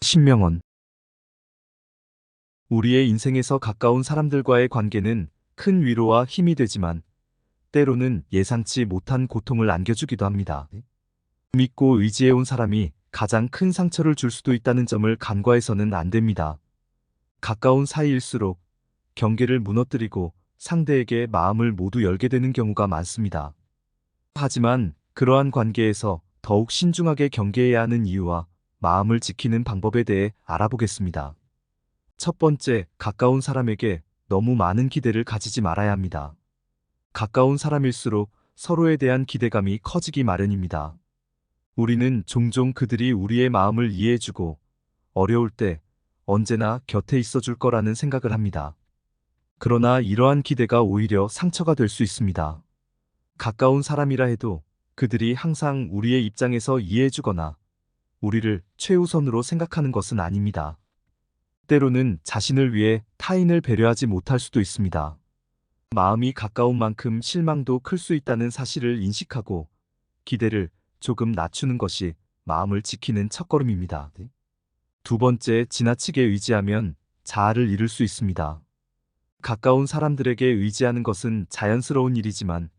신명원 우리의 인생에서 가까운 사람들과의 관계는 큰 위로와 힘이 되지만 때로는 예상치 못한 고통을 안겨주기도 합니다. 믿고 의지해온 사람이 가장 큰 상처를 줄 수도 있다는 점을 간과해서는 안 됩니다. 가까운 사이일수록 경계를 무너뜨리고 상대에게 마음을 모두 열게 되는 경우가 많습니다. 하지만 그러한 관계에서 더욱 신중하게 경계해야 하는 이유와 마음을 지키는 방법에 대해 알아보겠습니다. 첫 번째, 가까운 사람에게 너무 많은 기대를 가지지 말아야 합니다. 가까운 사람일수록 서로에 대한 기대감이 커지기 마련입니다. 우리는 종종 그들이 우리의 마음을 이해해주고 어려울 때 언제나 곁에 있어 줄 거라는 생각을 합니다. 그러나 이러한 기대가 오히려 상처가 될 수 있습니다. 가까운 사람이라 해도 그들이 항상 우리의 입장에서 이해해주거나 우리를 최우선으로 생각하는 것은 아닙니다. 때로는 자신을 위해 타인을 배려하지 못할 수도 있습니다. 마음이 가까운 만큼 실망도 클 수 있다는 사실을 인식하고 기대를 조금 낮추는 것이 마음을 지키는 첫걸음입니다. 두 번째, 지나치게 의지하면 자아를 잃을 수 있습니다. 가까운 사람들에게 의지하는 것은 자연스러운 일이지만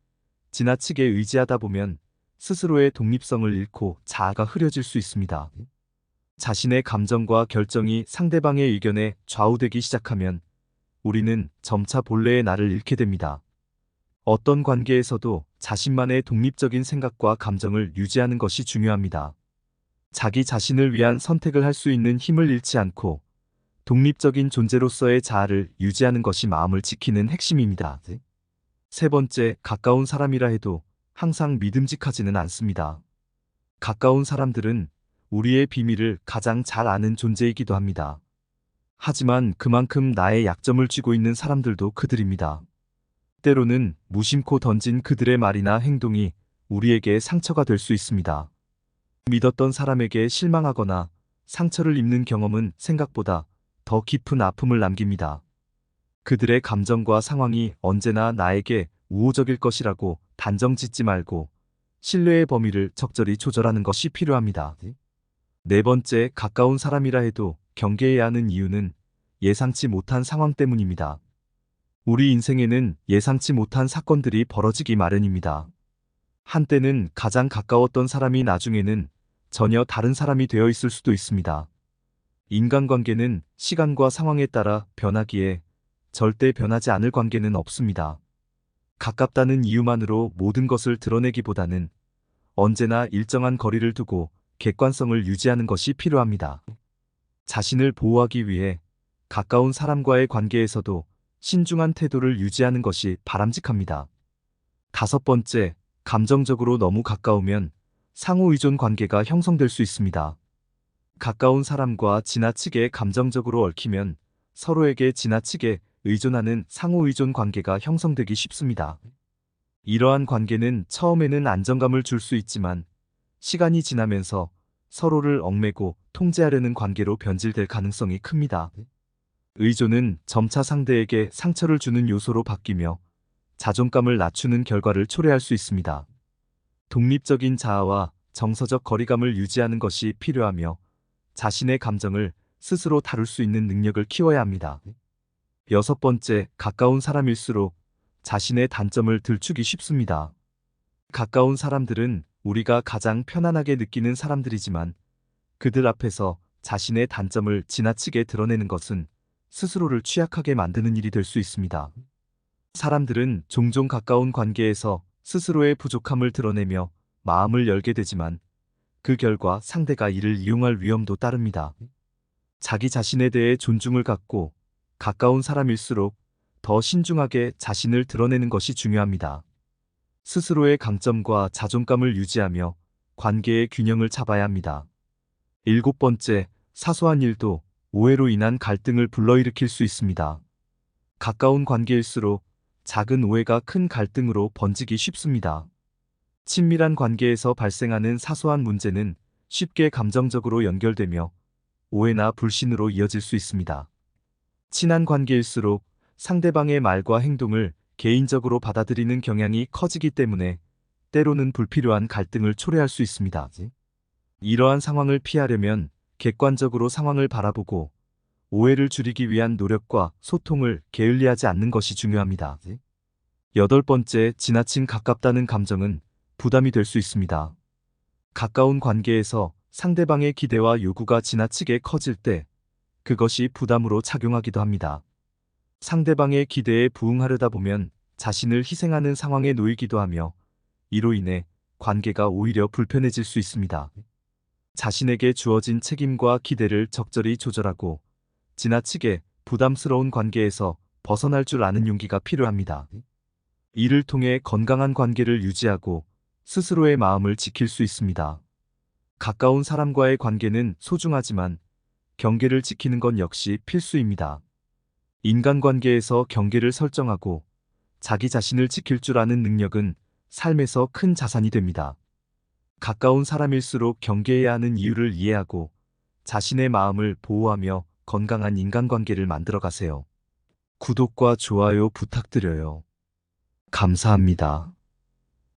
지나치게 의지하다 보면 스스로의 독립성을 잃고 자아가 흐려질 수 있습니다. 자신의 감정과 결정이 상대방의 의견에 좌우되기 시작하면 우리는 점차 본래의 나를 잃게 됩니다. 어떤 관계에서도 자신만의 독립적인 생각과 감정을 유지하는 것이 중요합니다. 자기 자신을 위한 선택을 할 수 있는 힘을 잃지 않고 독립적인 존재로서의 자아를 유지하는 것이 마음을 지키는 핵심입니다. 세 번째, 가까운 사람이라 해도 항상 믿음직하지는 않습니다. 가까운 사람들은 우리의 비밀을 가장 잘 아는 존재이기도 합니다. 하지만 그만큼 나의 약점을 쥐고 있는 사람들도 그들입니다. 때로는 무심코 던진 그들의 말이나 행동이 우리에게 상처가 될 수 있습니다. 믿었던 사람에게 실망하거나 상처를 입는 경험은 생각보다 더 깊은 아픔을 남깁니다. 그들의 감정과 상황이 언제나 나에게 우호적일 것이라고 단정 짓지 말고 신뢰의 범위를 적절히 조절하는 것이 필요합니다. 네 번째, 가까운 사람이라 해도 경계해야 하는 이유는 예상치 못한 상황 때문입니다. 우리 인생에는 예상치 못한 사건들이 벌어지기 마련입니다. 한때는 가장 가까웠던 사람이 나중에는 전혀 다른 사람이 되어 있을 수도 있습니다. 인간관계는 시간과 상황에 따라 변하기에 절대 변하지 않을 관계는 없습니다. 가깝다는 이유만으로 모든 것을 드러내기보다는 언제나 일정한 거리를 두고 객관성을 유지하는 것이 필요합니다. 자신을 보호하기 위해 가까운 사람과의 관계에서도 신중한 태도를 유지하는 것이 바람직합니다. 다섯 번째, 감정적으로 너무 가까우면 상호 의존 관계가 형성될 수 있습니다. 가까운 사람과 지나치게 감정적으로 얽히면 서로에게 지나치게 의존하는 상호 의존 관계가 형성되기 쉽습니다. 이러한 관계는 처음에는 안정감을 줄 수 있지만 시간이 지나면서 서로를 얽매고 통제하려는 관계로 변질될 가능성이 큽니다. 의존은 점차 상대에게 상처를 주는 요소로 바뀌며 자존감을 낮추는 결과를 초래할 수 있습니다. 독립적인 자아와 정서적 거리감을 유지하는 것이 필요하며 자신의 감정을 스스로 다룰 수 있는 능력을 키워야 합니다. 여섯 번째, 가까운 사람일수록 자신의 단점을 들추기 쉽습니다. 가까운 사람들은 우리가 가장 편안하게 느끼는 사람들이지만 그들 앞에서 자신의 단점을 지나치게 드러내는 것은 스스로를 취약하게 만드는 일이 될 수 있습니다. 사람들은 종종 가까운 관계에서 스스로의 부족함을 드러내며 마음을 열게 되지만 그 결과 상대가 이를 이용할 위험도 따릅니다. 자기 자신에 대해 존중을 갖고 가까운 사람일수록 더 신중하게 자신을 드러내는 것이 중요합니다. 스스로의 강점과 자존감을 유지하며 관계의 균형을 잡아야 합니다. 일곱 번째, 사소한 일도 오해로 인한 갈등을 불러일으킬 수 있습니다. 가까운 관계일수록 작은 오해가 큰 갈등으로 번지기 쉽습니다. 친밀한 관계에서 발생하는 사소한 문제는 쉽게 감정적으로 연결되며 오해나 불신으로 이어질 수 있습니다. 친한 관계일수록 상대방의 말과 행동을 개인적으로 받아들이는 경향이 커지기 때문에 때로는 불필요한 갈등을 초래할 수 있습니다. 이러한 상황을 피하려면 객관적으로 상황을 바라보고 오해를 줄이기 위한 노력과 소통을 게을리하지 않는 것이 중요합니다. 여덟 번째, 지나친 가깝다는 감정은 부담이 될 수 있습니다. 가까운 관계에서 상대방의 기대와 요구가 지나치게 커질 때 그것이 부담으로 작용하기도 합니다. 상대방의 기대에 부응하려다 보면 자신을 희생하는 상황에 놓이기도 하며 이로 인해 관계가 오히려 불편해질 수 있습니다. 자신에게 주어진 책임과 기대를 적절히 조절하고 지나치게 부담스러운 관계에서 벗어날 줄 아는 용기가 필요합니다. 이를 통해 건강한 관계를 유지하고 스스로의 마음을 지킬 수 있습니다. 가까운 사람과의 관계는 소중하지만 경계를 지키는 건 역시 필수입니다. 인간관계에서 경계를 설정하고 자기 자신을 지킬 줄 아는 능력은 삶에서 큰 자산이 됩니다. 가까운 사람일수록 경계해야 하는 이유를 이해하고 자신의 마음을 보호하며 건강한 인간관계를 만들어 가세요. 구독과 좋아요 부탁드려요. 감사합니다.